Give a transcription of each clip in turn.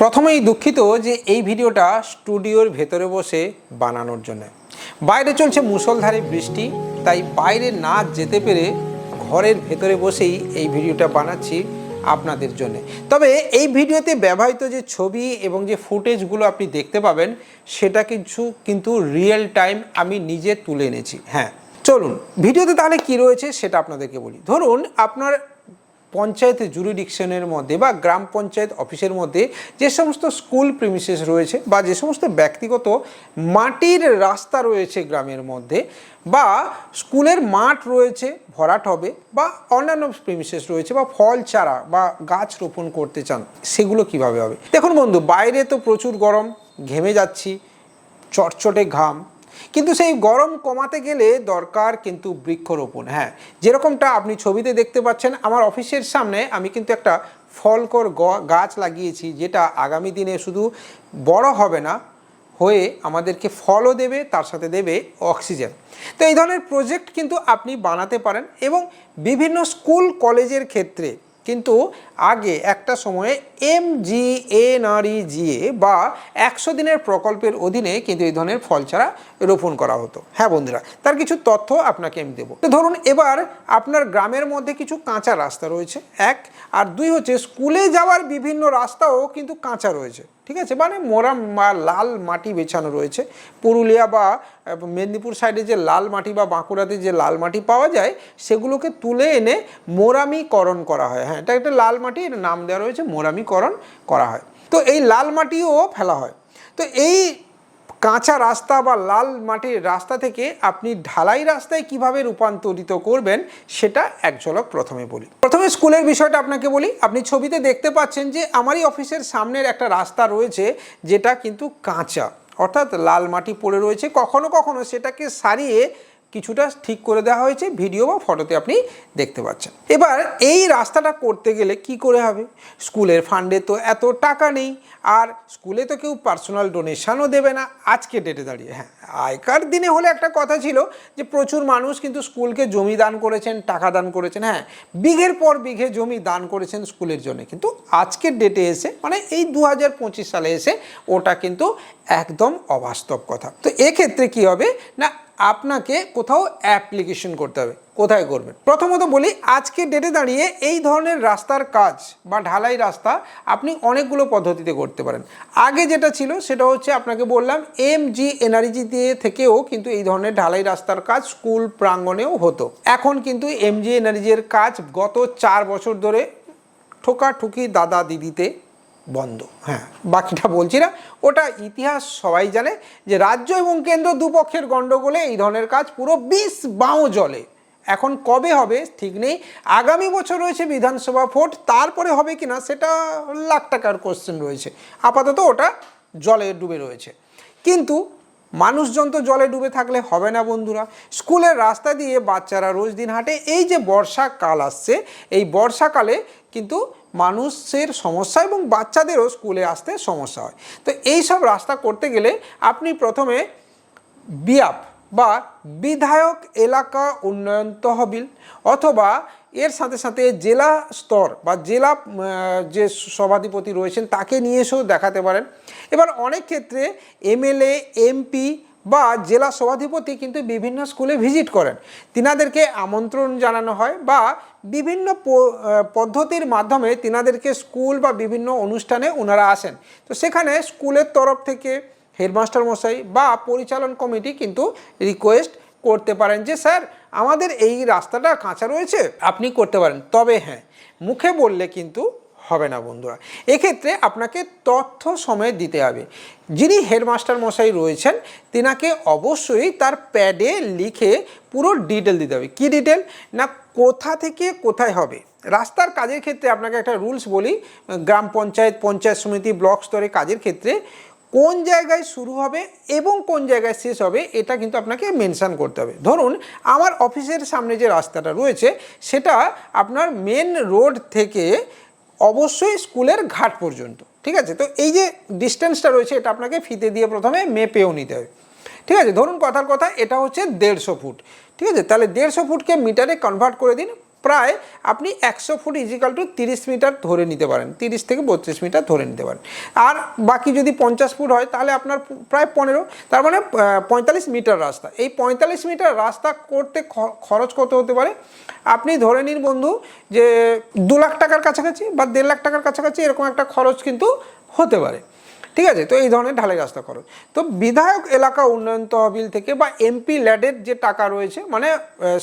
প্রথমেই দুঃখিত যে এই ভিডিওটা স্টুডিওর ভেতরে বসে বানানোর জন্য। বাইরে চলছে মুষলধারে বৃষ্টি, তাই বাইরে না যেতে পেরে ঘরের ভেতরে বসেই এই ভিডিওটা বানাচ্ছি আপনাদের জন্য। তবে এই ভিডিওতে ব্যবহৃত যে ছবি এবং যে ফুটেজগুলো আপনি দেখতে পাবেন, সেটা কিছু কিন্তু রিয়েল টাইম আমি নিজে তুলে এনেছি। হ্যাঁ চলুন। ভিডিওতে তাহলে কি রয়েছে সেটা আপনাদেরকে বলি। ধরুন, আপনার পঞ্চায়েত জুরিডিকশনের মধ্যে বা গ্রাম পঞ্চায়েত অফিসের মধ্যে যে সমস্ত স্কুল প্রিমিসেস রয়েছে বা যে সমস্ত ব্যক্তিগত মাটির রাস্তা রয়েছে গ্রামের মধ্যে বা স্কুলের মাঠ রয়েছে, ভরাট হবে বা অন্যান্য প্রিমিসেস রয়েছে বা ফল চারা বা গাছ রোপণ করতে চান, সেগুলো কীভাবে হবে? দেখুন বন্ধু, বাইরে তো প্রচুর গরম, ঘেমে যাচ্ছি, চটচটে ঘাম কিন্তু সেই গরম কমাতে গেলে দরকার কিন্তু বৃক্ষরোপণ হ্যাঁ। যেরকমটা আপনি ছবিতে দেখতে পাচ্ছেন, আমার অফিসের সামনে আমি কিন্তু একটা ফলকর গাছ লাগিয়েছি, যেটা আগামী দিনে শুধু বড় হবে না, হয়ে আমাদেরকে ফলও দেবে, তার সাথে দেবে অক্সিজেন। তো এই ধরনের প্রজেক্ট কিন্তু আপনি বানাতে পারেন এবং বিভিন্ন স্কুল, কলেজের ক্ষেত্রে কিন্তু আগে একটা সময়ে M G N R GA বা একশো দিনের প্রকল্পের অধীনে কিন্তু এই ধরনের ফল ছাড়া রোপণ করা হতো। হ্যাঁ বন্ধুরা, তার কিছু তথ্য আপনাকে আমি দেবো। তো ধরুন, এবার আপনার গ্রামের মধ্যে কিছু কাঁচা রাস্তা রয়েছে, এক, আর দুই হচ্ছে স্কুলে যাওয়ার বিভিন্ন রাস্তাও কিন্তু কাঁচা রয়েছে, ঠিক আছে? মানে মোরাম লাল মাটি বেছানো রয়েছে। পুরুলিয়া বা মেদিনীপুর সাইডে যে লাল মাটি বা বাঁকুড়াতে যে লাল মাটি পাওয়া যায়, সেগুলোকে তুলে এনে মোরামিকরণ করা হয়। হ্যাঁ এটা একটা লাল মাটির নাম দেওয়া রয়েছে মোরামিকরণ করা হয়। তো এই লাল মাটিও ফেলা হয়। তো এই কাঁচা রাস্তা বা লাল মাটির রাস্তা থেকে আপনি ঢালাই রাস্তায় কীভাবে রূপান্তরিত করবেন সেটা এক ঝলক প্রথমে বলি। প্রথমে স্কুলের বিষয়টা আপনাকে বলি। আপনি ছবিতে দেখতে পাচ্ছেন যে আমারই অফিসের সামনের একটা রাস্তা রয়েছে যেটা কিন্তু কাঁচা। অর্থাৎ লাল মাটি পড়ে রয়েছে। কখনো কখনো সেটাকে সারিয়ে কিছুটা ঠিক করে দেওয়া হয়েছে ভিডিও বা ফটোতে আপনি দেখতে পাচ্ছেন। এবার এই রাস্তাটা করতে গেলে কি করে হবে? স্কুলের ফান্ডে তো এত টাকা নেই, আর স্কুলে তো কেউ পার্সোনাল ডোনেশনও দেবে না। আজকে ডেটে দাঁড়িয়ে হ্যাঁ আগেকার দিনে হলে একটা কথা ছিল যে প্রচুর মানুষ কিন্তু স্কুলকে জমি দান করেছেন, টাকা দান করেছেন হ্যাঁ বিঘের পর বিঘে জমি দান করেছেন স্কুলের জন্য। কিন্তু আজকের ডেটে এসে মানে এই দু হাজার পঁচিশ সালে এসে ওটা কিন্তু একদম অবাস্তব কথা। তো এক্ষেত্রে কি হবে? না আপনাকে কোথাও অ্যাপ্লিকেশন করতে হবে। কোথায় করবেন? প্রথমত বলি, আজকে ডেটে দাঁড়িয়ে এই ধরনের রাস্তার কাজ বা ঢালাই রাস্তা আপনি অনেকগুলো পদ্ধতিতে করতে পারেন। আগে যেটা ছিল সেটা হচ্ছে আপনাকে বললাম এম জি এনআরজি দিয়ে থেকেও কিন্তু এই ধরনের ঢালাই রাস্তার কাজ স্কুল প্রাঙ্গণেও হতো। এখন কিন্তু এম জি এনআরজির কাজ গত চার বছর ধরে ঠোকাঠুকি দাদা দিদিতে বন্ধ হ্যাঁ। বাকিটা বলছি না। ওটা ইতিহাস সবাই জানে যে রাজ্য এবং কেন্দ্র দুপক্ষের গণ্ডগোলে এই ধরনের কাজ পুরো বিষ বাঁও জলে। এখন কবে হবে ঠিক নেই। আগামী বছর রয়েছে বিধানসভা ভোট, তারপরে হবে কিনা সেটা লাখ টাকার কোশ্চেন রয়েছে। আপাতত ওটা জলে ডুবে রয়েছে। কিন্তু মানুষজন তো জলে ডুবে থাকলে হবে না বন্ধুরা। স্কুলের রাস্তা দিয়ে বাচ্চারা রোজ দিন হাঁটে। এই যে বর্ষাকাল আসছে, এই বর্ষাকালে কিন্তু মানুষের সমস্যা এবং বাচ্চাদেরও স্কুলে আসতে সমস্যা হয়। তো এই সব রাস্তা করতে গেলে আপনি প্রথমে বিয়াপ বা বিধায়ক এলাকা উন্নয়ন তহবিল অথবা এর সাথে সাথে জেলা স্তর বা জেলা যে সভাধিপতি রয়েছেন তাকে নিয়ে এসেও দেখাতে পারেন। এবার অনেক ক্ষেত্রে এমএলএ, এমপি বা জেলা সভাধিপতি কিন্তু বিভিন্ন স্কুলে ভিজিট করেন। তিনাদেরকে আমন্ত্রণ জানানো হয় বা বিভিন্ন পদ্ধতির মাধ্যমে তিনাদেরকে স্কুল বা বিভিন্ন অনুষ্ঠানে ওনারা আসেন। তো সেখানে স্কুলের তরফ থেকে হেডমাস্টার মশাই বা পরিচালন কমিটি কিন্তু রিকোয়েস্ট করতে পারেন যে, স্যার, আমাদের এই রাস্তাটা কাঁচা রয়েছে, আপনি করতে পারেন। তবে হ্যাঁ মুখে বললে কিন্তু হবে না বন্ধুরা। এক্ষেত্রে আপনাকে তথ্য সময় দিতে হবে। যিনি হেডমাস্টার মশাই রয়েছেন, তিনাকে অবশ্যই তার প্যাডে লিখে পুরো ডিটেল দিতে হবে। কী ডিটেল? না কোথা থেকে কোথায় হবে? রাস্তার কাজের ক্ষেত্রে আপনাকে একটা রুলস বলি, গ্রাম পঞ্চায়েত পঞ্চায়েত সমিতি, ব্লক স্তরে কাজের ক্ষেত্রে কোন জায়গায় শুরু হবে এবং কোন জায়গায় শেষ হবে, এটা কিন্তু আপনাকে মেনশন করতে হবে। ধরুন, আমার অফিসের সামনে যে রাস্তাটা রয়েছে, সেটা আপনার মেন রোড থেকে অবশ্যই স্কুলের ঘাট পর্যন্ত, ঠিক আছে? তো এই যে ডিস্টেন্সটা রয়েছে, এটা আপনাকে ফিতে দিয়ে প্রথমে মেপেও নিতে হবে। ঠিক আছে? ধরুন কথার কথা, এটা হচ্ছে দেড়শো ফুট, ঠিক আছে? তাহলে দেড়শো ফুটকে মিটারে কনভার্ট করে দিন প্রায় আপনি একশো ফুট ইজিক্যাল টু তিরিশ মিটার ধরে নিতে পারেন, তিরিশ থেকে বত্রিশ মিটার ধরে নিতে পারেন। আর বাকি যদি পঞ্চাশ ফুট হয়, তাহলে আপনার প্রায় পনেরো, তার মানে পঁয়তাল্লিশ মিটার রাস্তা। এই পঁয়তাল্লিশ মিটার রাস্তা করতে খরচ কত হতে পারে? আপনি ধরে নিন বন্ধু, যে দু লাখ টাকার কাছাকাছি বা দেড় লাখ টাকার কাছাকাছি এরকম একটা খরচ কিন্তু হতে পারে। ঠিক আছে? তো এই ধরনের ঢালাই রাস্তা খরচ তো বিধায়ক এলাকা উন্নয়ন তহবিল থেকে বা এমপি ল্যাডের যে টাকা রয়েছে মানে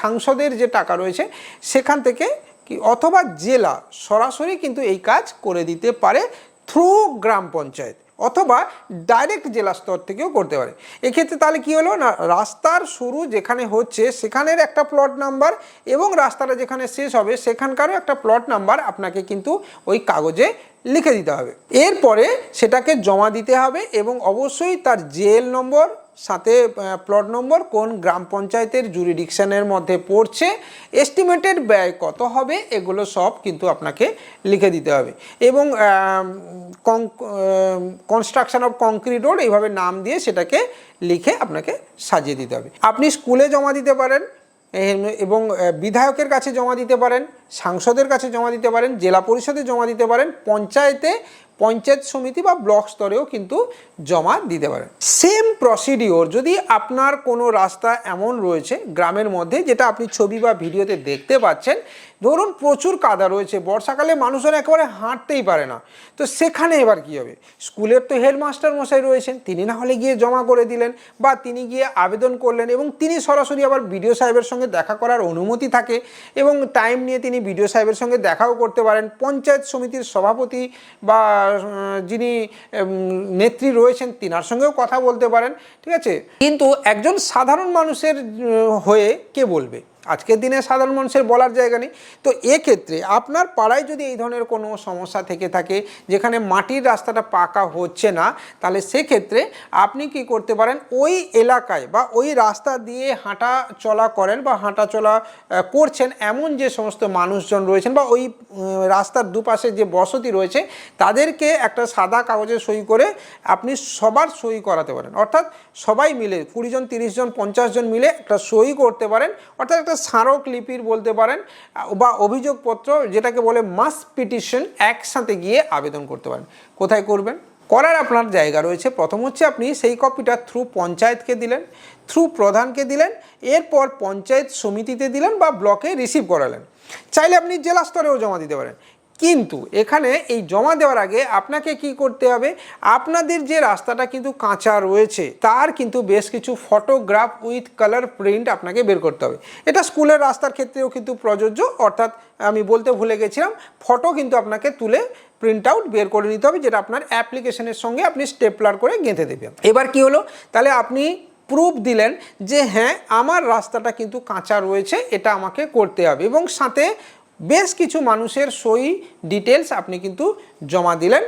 সাংসদের যে টাকা রয়েছে, সেখান থেকে কি, অথবা জেলা সরাসরি কিন্তু এই কাজ করে দিতে পারে থ্রু গ্রাম পঞ্চায়েত, অথবা ডাইরেক্ট জেলা স্তর থেকেও করতে পারে। এক্ষেত্রে তাহলে কি হলো না, রাস্তার শুরু যেখানে হচ্ছে, সেখানের একটা প্লট নাম্বার এবং রাস্তাটা যেখানে শেষ হবে, সেখানকারও একটা প্লট নাম্বার আপনাকে কিন্তু ওই কাগজে লিখে দিতে হবে। এরপরে সেটাকে জমা দিতে হবে এবং অবশ্যই তার জেল নম্বর, সাথে প্লট নম্বর কোন গ্রাম পঞ্চায়েতের জুরিডিকশনের মধ্যে পড়ছে এস্টিমেটেড ব্যয় কত হবে, এগুলো সব কিন্তু আপনাকে লিখে দিতে হবে। এবং কনস্ট্রাকশন অফ কংক্রিট রোড এইভাবে নাম দিয়ে সেটাকে লিখে আপনাকে সাজিয়ে দিতে হবে। আপনি স্কুলে জমা দিতে পারেন এবং বিধায়কের কাছে জমা দিতে পারেন, সাংসদের কাছে জমা দিতে পারেন, জেলা পরিষদে জমা দিতে পারেন, পঞ্চায়েতে, পঞ্চায়েত সমিতি বা ব্লক স্তরেও কিন্তু জমা দিতে পারেন। সেম প্রসিডিওর যদি আপনার কোনো রাস্তা এমন রয়েছে, গ্রামের মধ্যে, যেটা আপনি ছবি বা ভিডিওতে দেখতে পাচ্ছেন ধরুন প্রচুর কাদা রয়েছে, বর্ষাকালে মানুষজন একেবারে হাঁটতেই পারে না। তো সেখানে এবার কী হবে? স্কুলের তো হেডমাস্টার মশাই রয়েছেন, তিনি না হলে গিয়ে জমা করে দিলেন বা তিনি গিয়ে আবেদন করলেন এবং তিনি সরাসরি আবার বিডিও সাহেবের সঙ্গে দেখা করার অনুমতি থাকে এবং টাইম নিয়ে তিনি বিডিও সাহেবের সঙ্গে দেখাও করতে পারেন। পঞ্চায়েত সমিতির সভাপতি বা যিনি নেত্রী রয়েছেন, তিনার সঙ্গেও কথা বলতে পারেন, ঠিক আছে? কিন্তু একজন সাধারণ মানুষের হয়ে কে বলবে? আজকের দিনে সাধারণ মানুষের বলার জায়গা নেই। তো এক্ষেত্রে আপনার পাড়ায় যদি এই ধরনের কোনো সমস্যা থেকে থাকে, যেখানে মাটির রাস্তাটা পাকা হচ্ছে না, তাহলে সেক্ষেত্রে আপনি কি করতে পারেন? ওই এলাকায় বা ওই রাস্তা দিয়ে হাঁটা চলা করেন বা হাঁটা চলা করছেন এমন যে সমস্ত মানুষজন রয়েছেন বা ওই রাস্তার দুপাশে যে বসতি রয়েছে, তাদেরকে একটা সাদা কাগজে সই করে আপনি সবার সই করাতে পারেন। অর্থাৎ সবাই মিলে কুড়ি জন, তিরিশ জন, পঞ্চাশ জন মিলে একটা সই করতে পারেন। অর্থাৎ একটা স্মারক লিপির বলতে পারেন বা অভিযোগপত্র যেটাকে বলে মাস পিটিশন একসাথে গিয়ে আবেদন করতে পারেন। কোথায় করবেন? করার আপনার জায়গা রয়েছে। প্রথম হচ্ছে আপনি সেই কপিটা থ্রু পঞ্চায়েতকে দিলেন, থ্রু প্রধানকে দিলেন, এরপর পঞ্চায়েত সমিতিতে দিলেন বা ব্লকে রিসিভ করালেন। চাইলে আপনি জেলা স্তরেও জমা দিতে পারেন। কিন্তু এখানে এই জমা দেওয়ার আগে আপনাকে কি করতে হবে? আপনাদের যে রাস্তাটা কিন্তু কাঁচা রয়েছে, তার কিন্তু বেশ কিছু ফটোগ্রাফ উইথ কালার প্রিন্ট আপনাকে বের করতে হবে। এটা স্কুলের রাস্তার ক্ষেত্রেও কিন্তু প্রযোজ্য, অর্থাৎ আমি বলতে ভুলে গেছিলাম ফটো কিন্তু আপনাকে তুলে প্রিন্ট আউট বের করে নিতে হবে, যেটা আপনার অ্যাপ্লিকেশনের সঙ্গে আপনি স্টেপলার করে গেঁথে দেবেন। এবার কি হলো? তাহলে আপনি প্রুফ দিলেন যে হ্যাঁ আমার রাস্তাটা কিন্তু কাঁচা রয়েছে, এটা আমাকে করতে হবে এবং সাথে বেশ কিছু মানুষের সই ডিটেলস আপনি কিন্তু জমা দিলেন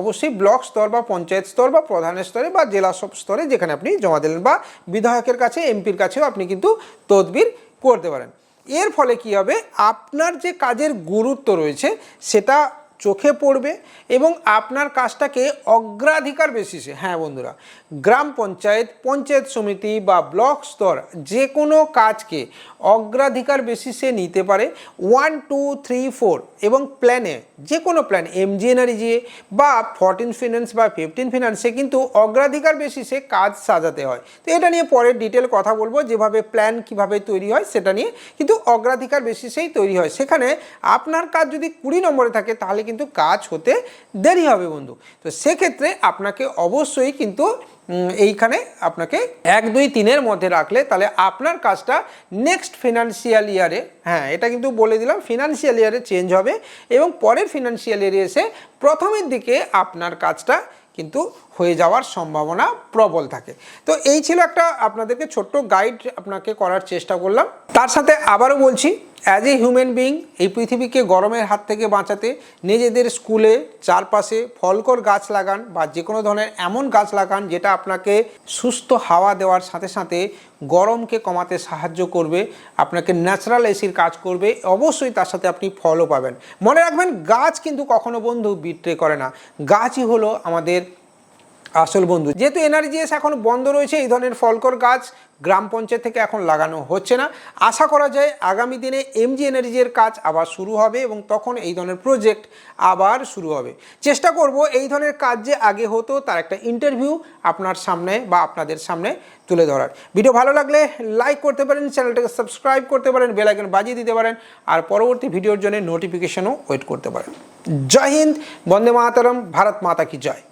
অবশ্যই ব্লক স্তর বা পঞ্চায়েত স্তর বা প্রধানের স্তরে বা জেলা সব স্তরে যেখানে আপনি জমা দিলেন বা বিধায়কের কাছে, এমপির কাছেও আপনি কিন্তু তদবির করতে পারেন। এর ফলে কি হবে? আপনার যে কাজের গুরুত্ব রয়েছে, সেটা চোখে পড়বে এবং আপনার কাজটাকে অগ্রাধিকার বেসিসে হ্যাঁ বন্ধুরা, গ্রাম পঞ্চায়েত পঞ্চায়েত সমিতি বা ব্লক স্তর যে কোনো কাজকে অগ্রাধিকার বেসিসে নিতে পারে। ওয়ান টু থ্রি ফোর এবং প্ল্যানে যে কোনো প্ল্যান এমজিএনআরজি বা ফরটিন ফিনান্স বা ফিফটিন ফিনান্সে কিন্তু অগ্রাধিকার বেসিসে কাজ সাজাতে হয়। তো এটা নিয়ে পরে ডিটেল কথা বলব, যেভাবে প্ল্যান কীভাবে তৈরি হয়, সেটা নিয়ে কিন্তু অগ্রাধিকার বেসিসেই তৈরি হয়। সেখানে আপনার কাজ যদি কুড়ি নম্বরে থাকে, তাহলে কিন্তু কাজ হতে দেরি হবে বন্ধু। তো সেক্ষেত্রে আপনাকে অবশ্যই কিন্তু এইখানে আপনাকে এক, দুই, তিনের মধ্যে রাখলে তাহলে আপনার কাজটা নেক্সট ফিনান্সিয়াল ইয়ারে হ্যাঁ এটা কিন্তু বলে দিলাম ফিনান্সিয়াল ইয়ারে চেঞ্জ হবে এবং পরের ফিনান্সিয়াল ইয়ারে এসে প্রথমের দিকে আপনার কাজটা কিন্তু হয়ে যাওয়ার সম্ভাবনা প্রবল থাকে। তো এই ছিল একটা আপনাদেরকে ছোট্ট গাইড আপনাকে করার চেষ্টা করলাম। তার সাথে আবারও বলছি অ্যাজ এ হিউম্যান বিং এই পৃথিবীকে গরমের হাত থেকে বাঁচাতে নিজেদের স্কুলে চারপাশে ফলকর গাছ লাগান বা যে কোনো ধরনের এমন গাছ লাগান যেটা আপনাকে সুস্থ হাওয়া দেওয়ার সাথে সাথে গরমকে কমাতে সাহায্য করবে, আপনাকে ন্যাচারাল এসির কাজ করবে, অবশ্যই তার সাথে আপনি ফলও পাবেন। মনে রাখবেন, গাছ কিন্তু কখনো বন্ধু বিট্রে করে না। গাছই হলো আমাদের আসল বন্ধু। যেহেতু এনআরজিএস এখন বন্ধ রয়েছে, এই ধরনের ফলকর গাছ গ্রাম পঞ্চায়েত থেকে এখন লাগানো হচ্ছে না। আশা করা যায় আগামী দিনে এমজি এনার্জির কাজ আবার শুরু হবে এবং তখন এই ধরনের প্রজেক্ট আবার শুরু হবে। চেষ্টা করব এই ধরনের কাজ যে আগে হতো তার একটা ইন্টারভিউ আপনার সামনে বা আপনাদের সামনে তুলে ধরার। ভিডিও ভালো লাগলে লাইক করতে পারেন চ্যানেলটাকে সাবস্ক্রাইব করতে পারেন বেল আইকন বাজিয়ে দিতে পারেন, আর পরবর্তী ভিডিওর জন্য নোটিফিকেশনও ওয়েট করতে পারেন। জয় হিন্দ, বন্দে মাতারম, ভারত মাতা কি জয়।